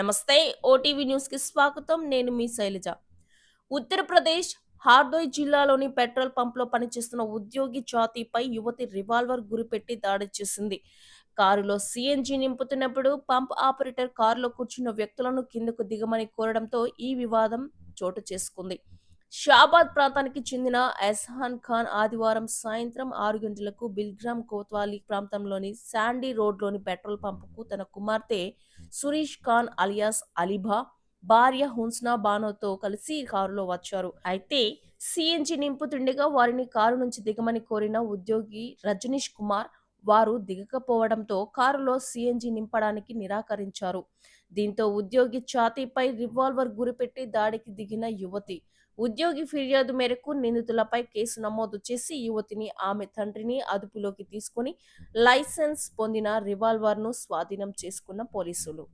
నమస్తే ఓటీవీ న్యూస్కి స్వాగతం. నేను మీ శైలజ. ఉత్తరప్రదేశ్ హార్దోయ్ జిల్లాలోని పెట్రోల్ పంప్లో పనిచేస్తున్న ఉద్యోగి జాతిపై యువతి రివాల్వర్ గురిపెట్టి దాడి చేసింది. కారులో సిఎన్జి నింపుతున్నప్పుడు పంప్ ఆపరేటర్ కారులో కూర్చున్న వ్యక్తులను కిందకు దిగమని కోరడంతో ఈ వివాదం చోటు చేసుకుంది. షాబాద్ ప్రాంతానికి చెందిన ఎస్హాన్ ఖాన్ ఆదివారం సాయంత్రం ఆరు గంటలకు బిల్గ్రామ్ కోత్వాలీ ప్రాంతంలోని శాండీ రోడ్లోని పెట్రోల్ పంపుకు తన కుమార్తె సురీష్ ఖాన్ అలియాస్ అలీభా భార్య హున్స్నా బానోతో కలిసి కారులో వచ్చారు. అయితే సిఎన్జి నింపుతుండగా వారిని కారు నుంచి దిగమని కోరిన ఉద్యోగి రజనీష్ కుమార్ వారు దిగకపోవడంతో కారులో సిఎన్జి నింపడానికి నిరాకరించారు. దీంతో ఉద్యోగి ఛాతీపై రివాల్వర్ గురిపెట్టి దాడికి దిగిన యువతి ఉద్యోగి ఫిర్యాదు మేరకు నిందితులపై కేసు నమోదు చేసి యువతిని ఆమె తండ్రిని అదుపులోకి తీసుకుని లైసెన్స్ పొందిన రివాల్వర్ను స్వాధీనం చేసుకున్న పోలీసులు.